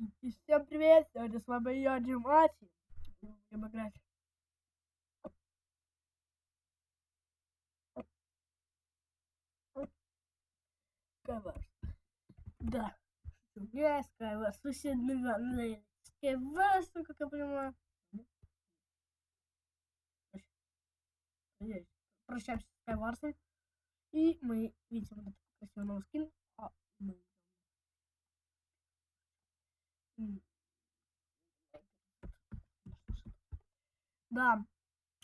И всем привет! Сегодня с вами я, Джимати. Будем играть. Skywars. Да. Не Skywars. Соседний Skywars, как я понимаю. Прощаемся с Skywars. И мы видим этот красивый новый скин. А мы Да,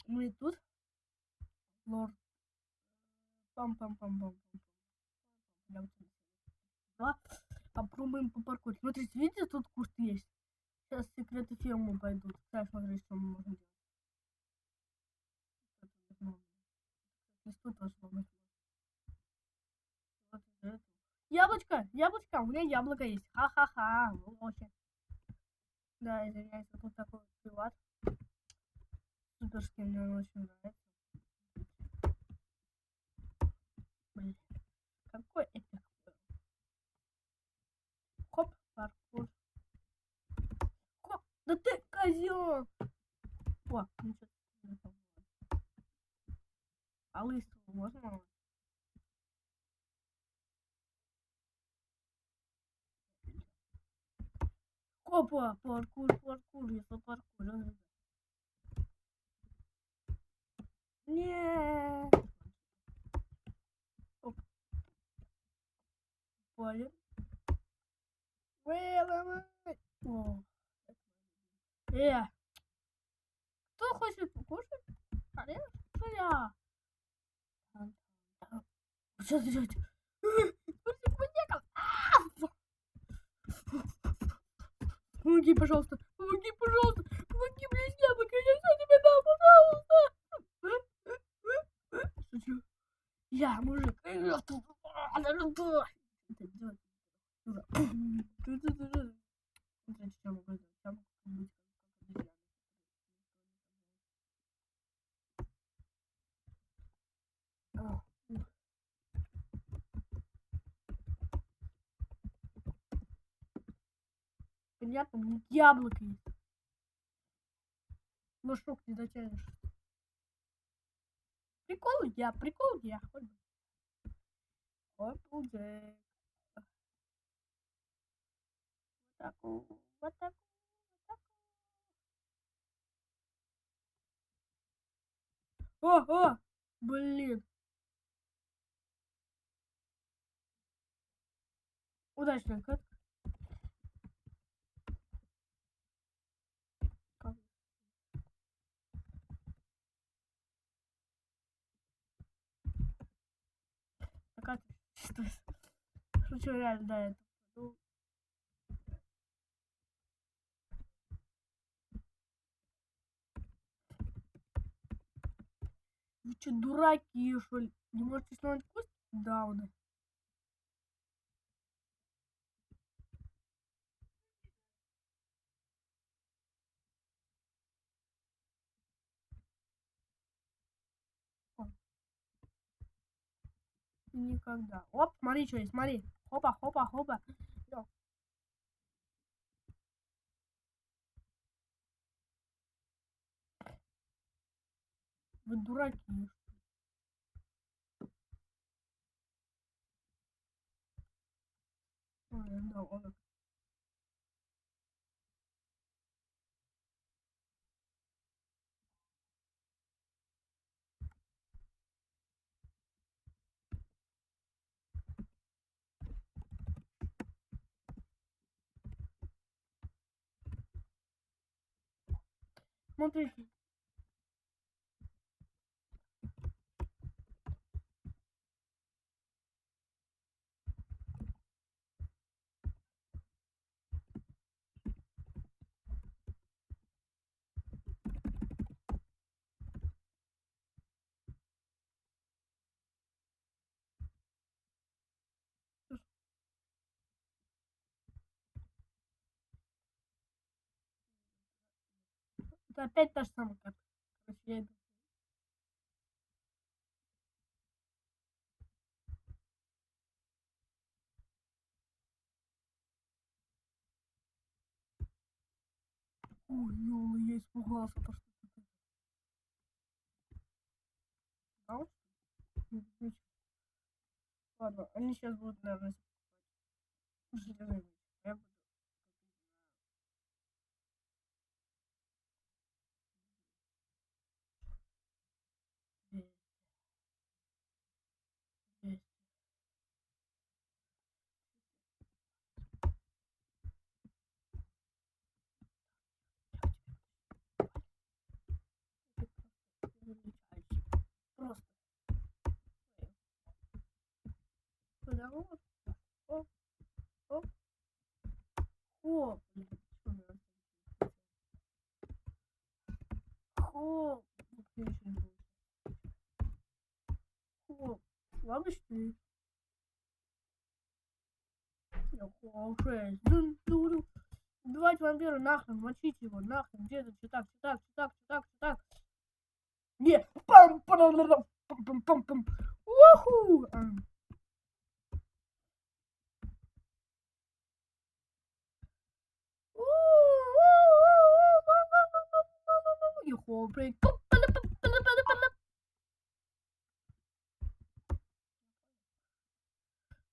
мы тут. Лорд. Пам-пам-пам-пам. Да. Попробуем по паркуру. Смотрите, видите, тут куст есть. Сейчас секреты фирмы пойдут. Сейчас смотри, что мы можем делать. Яблочко! Яблочко! У меня яблоко есть. Ха-ха-ха. Очень. Да, извиняюсь, вот такой приват. Суперский, мне он очень нравится. Блин, какой эпик был. Хоп, паркур. Хоп, да ты козел! О, ничего не А лысого можно? Опа, паркур, паркур, я по паркуру. Не. Оп. Поле. О. Э. Кто хочет покушать? Конечно, я. Что делать? Помоги, пожалуйста. Помоги, пожалуйста. Помоги, мне с. Я все тебе дал, пожалуйста. Шучу. Я мужик. Смотрите, что могу сделать. Я могу быть как обезьяна. Oh. Понятно, у яблоко есть. Лошок не дотянешь. Прикол я, прикол я. Applejack. Вот так вот так О, о, блин. Удачная катка. Что Шучу, реально, да, это ну. Вы что, дураки, что ли? Не можете снимать куст? Дауны. Никогда. Оп, смотри, что есть, смотри. Хопа, хопа, хопа. Всё. Вы дураки. Ой, да, ладно. Смотрите. Это опять та же самая. Короче, я иду. Ой, ёла, я испугался, то что это. А вот. Ладно, они сейчас будут, наверное. А Я буду Есть. Есть. Просто. Вот. Оп. Оп. Хоп. Блин, что у меня там случилось? Хоп. Вот я ещё не получилось. Хоп. Что ли? Я шесть. Дун, ду, ду. Убивать вампира нахрен, мочить его, нахрен, где-то, читак, читак, читак, читак, читак. Не, пам пам пам пам пам пам Уху! И хоприк.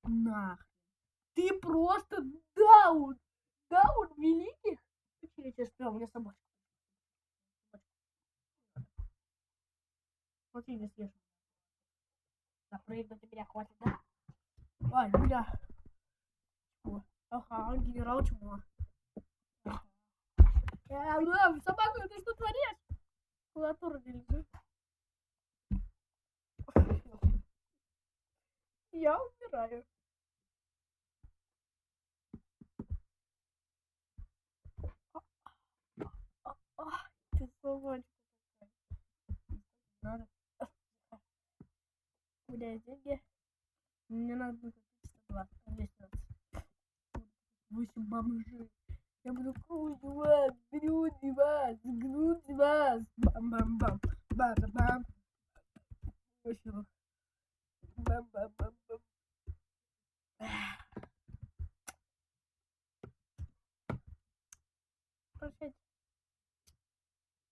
Нахрен. Ты просто даун. Даун великих. Я тебя спел, у меня собачка. Смотри, не съешь. Запрыгнуть меня хватит, да? Ай, бля. Чмо. Ага, генерал чмо. Ага. Собака, ты что творишь? Не лежит. Я умираю. Ты такая. Надо. Есть деньги. Мне надо будет 102, 220. Восемь бомжей. Я буду крутить вас, гнуть вас, гнуть вас. Бам-бам-бам. Бам-бам. Вообще. Бам-бам-бам-бам. Прощайте.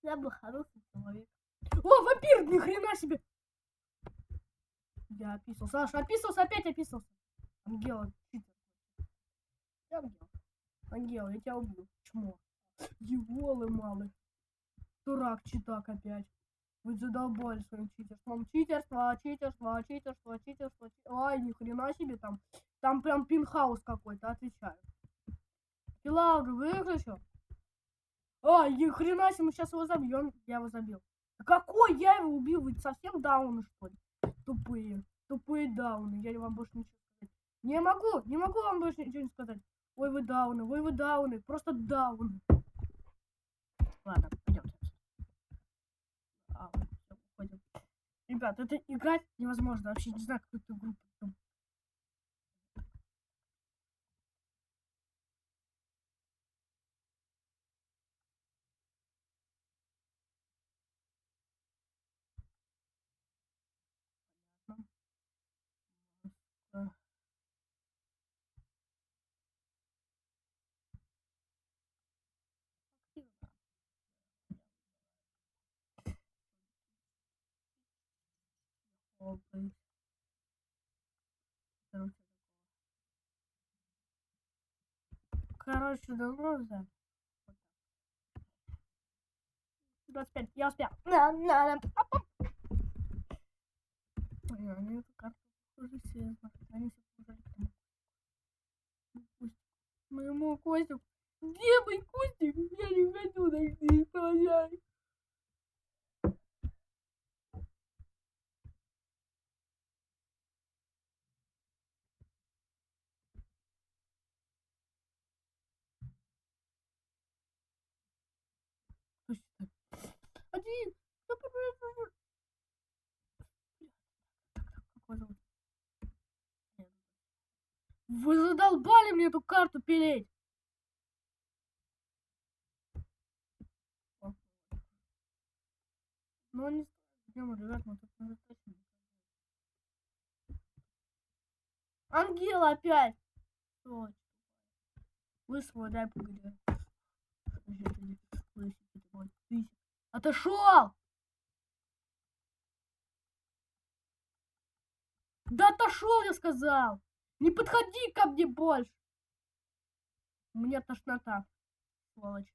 Я был хороший человек. О, вампир, ни хрена себе! Я описался. Саша, описался, опять описался. Ангела, читер. Я ангел. Ангел, я тебя убью. Чмо. Еволы малы. Дурак, читак опять. Вы задолбали своим читерством. Читерство, читерство, читерство, читерство. чи- Ай, ни хрена себе там. Там прям пинхаус какой-то, отвечаю. Пила уже выключил. Ай, ни хрена себе, мы сейчас его забьем. Я его забил. Какой я его убил? Вы совсем дауны, что ли? Тупые. Тупые дауны. Я вам больше ничего сказать. Не могу, не могу вам больше ничего не сказать. Ой, вы дауны, ой, вы дауны. Просто дауны. Ладно, пойдемте. А, уходим. Ребят, это играть невозможно. Вообще не знаю, какую то группу. Короче, такого. Короче, давно за. 25, я успел. На, на, на. Ой, они эту карту уже знают. Они все. Костик. Моему Костику. Где мой Костик? Я не хочу найти, исполняй. Слушай, один. Да, бля, бля, бля. Как его зовут? Нет. Вы задолбали мне эту карту пилить. Ну, не Днем, ребят, мы тут не пойдём. Ангел опять! Точно. Свой, дай погоди. Отошел! Да отошел, я сказал! Не подходи ко мне больше! Меня тошнота. Сволочь.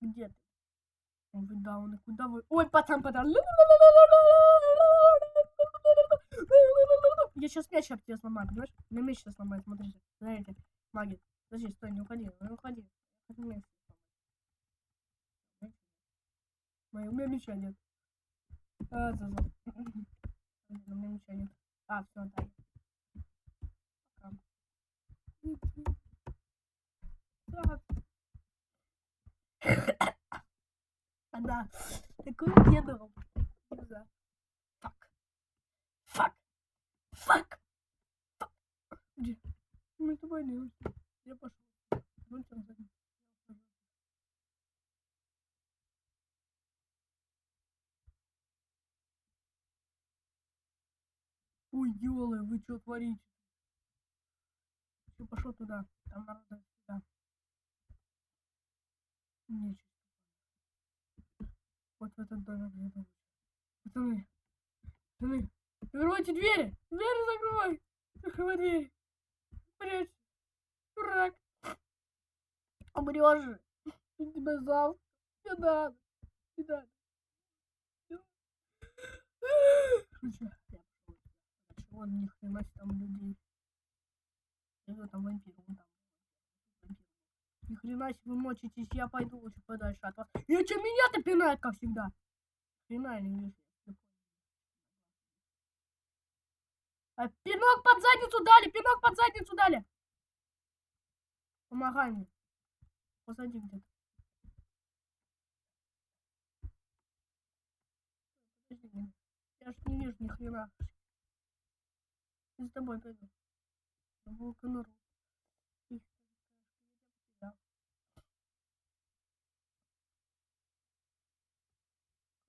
Где ты? Вы дауны, куда вы? Ой, пацан, пацан. Я сейчас мяч об тебя сломаю, понимаешь? На мяч сейчас сломаю, смотрите. Смотрите, магия. Подожди, стой, не уходи, не уходи. Сломать. Моего у меня мяча нет. А. У меня мяча нет. А, все, дай. Так. Да. Такую деду. Фак. Фак. Фак. Фак. Мы это болелось. Я пошел. Ну, там задний. Ой, елы, вы что творите? Все, пошел туда. Там надо сюда. Нечего. Вот в этот домик где-то. Пацаны. Пацаны. Закрывайте двери! Двери закрывай! Закрывай двери! Прячь! Дурак! Умрешь же! Я тебя зал! Не надо! Не надо! Короче, я пошел. Чего ни хрена там людей? Я там вампир, вон там. вампир. Ни хрена себе вы мочитесь, я пойду лучше подальше от вас. И что меня-то пинает, как всегда? Я не. А, пинок под задницу дали, пинок под задницу дали. Помогай мне. Посади где-то. Я ж не вижу ни хрена. Я с тобой пойду. Я вулкануру. Их, тебя потерял.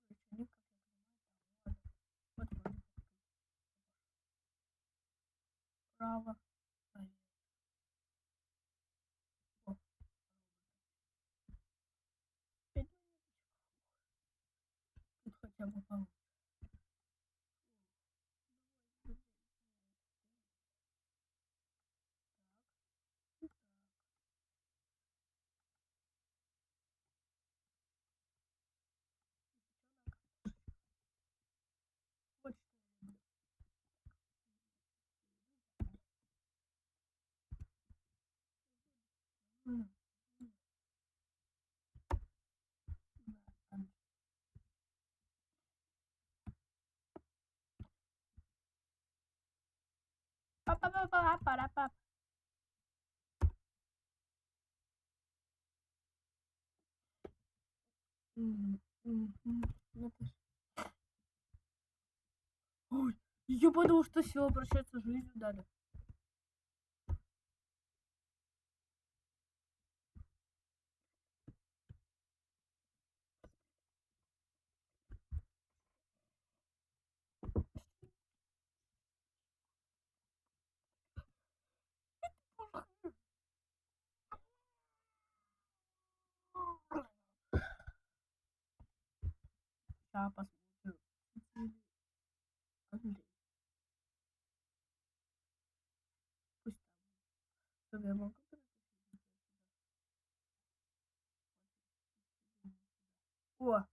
Короче, они, как понимаю, там, ладно. Вот вроде как. Право. Тут хотя бы получше. Это ж- Ой, я подумал, что все с жизнью дали. Да, посмотрим. Или Андрей. Пусть там. Чтобы я могу пройти сюда? О!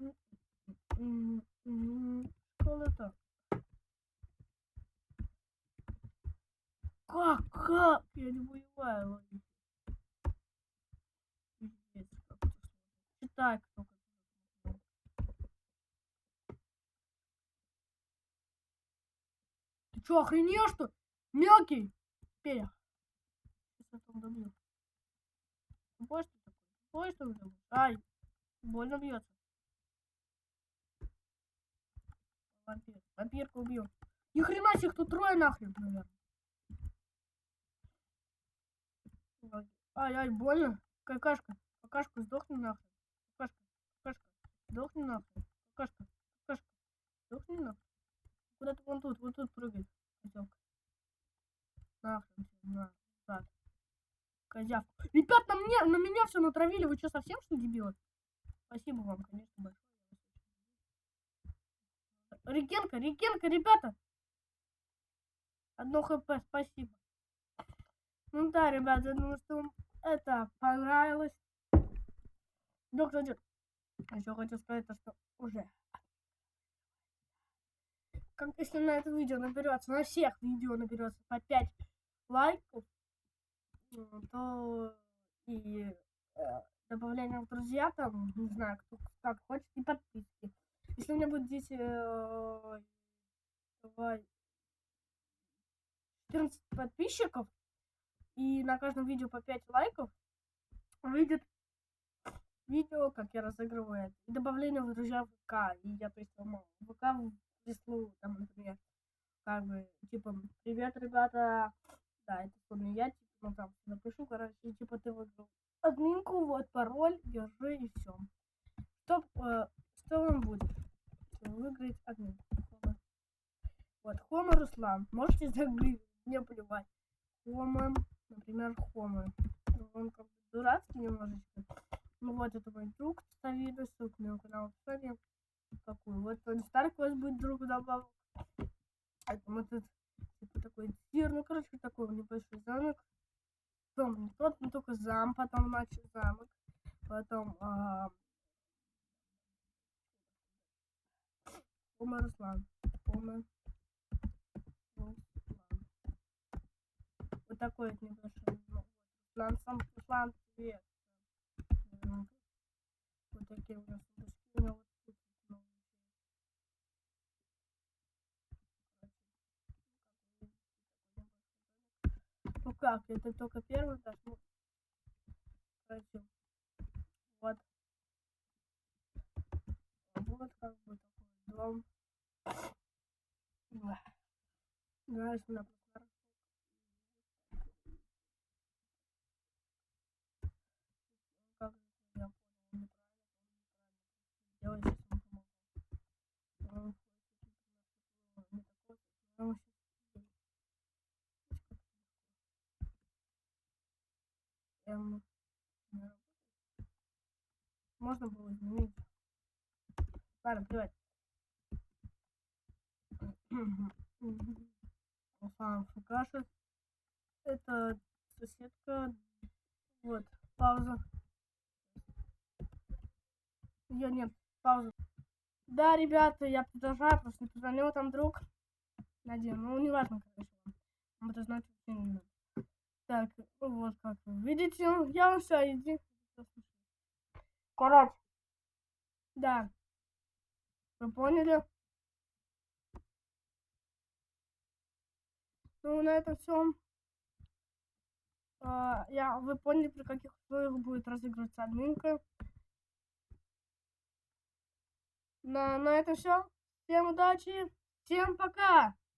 М, м, м, Школа так. Как? Как? Я не понимаю это сложно. Читай, кто как. Ты охренел, что? ли? Мелкий? Перья. Сейчас я там добью. Тупой, что такое? Тупой, что ли? Ай, больно бьется. Вампир. Вампирку убью. Ни хрена себе, тут трое нахрен, наверное. Ай, ай, больно. Какашка. Какашка, сдохни нахрен. Какашка, какашка, сдохни нахрен. Какашка, какашка, сдохни нахрен. Куда ты вон тут, вон тут прыгает. Козелка. Нахрен тебе, на, зад. Козявку. Ребят, на, мне, на меня все натравили. Вы что, совсем что дебилы? Спасибо вам, конечно, большое. Регенка, Регенка, ребята! Одно хп, спасибо. Ну да, ребята, думаю, что вам это понравилось. Ну, кстати, еще хочу сказать, то, что уже как если на это видео наберется, на всех видео наберется по 5 лайков, то и э, добавление в друзья там, не знаю, кто как хочет, и подписки. Если у меня будет здесь э, давай, 14 подписчиков, и на каждом видео по 5 лайков, выйдет видео, как я разыгрываю это, и добавление в друзья в ВК. И я, то есть, ломал ВК прислал, там, например, как бы, типа, привет, ребята, да, это помню я, типа, ну, там, напишу, короче, и, типа, ты выиграл админку, вот пароль, держи, и все. Что, э, что вам будет? Выиграть админку. Вот, Хома Руслан. Можете загуглить, мне плевать. Хома, например, Хома. Ну, Он как бы дурацкий немножечко. Ну вот, это мой друг, ставит ссылку на его канал в. Какую? Вот он старый класс будет друг добавил. Это мы тут, типа, такой тир, ну, короче, такой небольшой замок. Потом не тот, но только зам, потом начал замок. Потом, а... Пома Руслан. Руслан. Вот такой вот небольшой. Руслан, Руслан, привет. Вот такие у нас сундучки. У меня вот тут есть. Ну, как, это только первый этаж. Ну, короче, вот. Вот как бы такой дом. Да. Знаешь, у меня просто как же я понял, он неправильно, работает. Можно было изменить. Ладно, плевать. Руслан Фукашев. Это соседка. Вот, пауза. Ее нет, пауза. Да, ребята, я продолжаю, просто позвонил там друг. Надеюсь, ну не важно, короче. Он это знать вообще не надо. Так, ну вот как вы видите, я вам все, иди. Короче. Да. Вы поняли? Ну, на этом все. я, вы поняли, при каких условиях будет разыгрываться админка. На, на этом все. Всем удачи. Всем пока.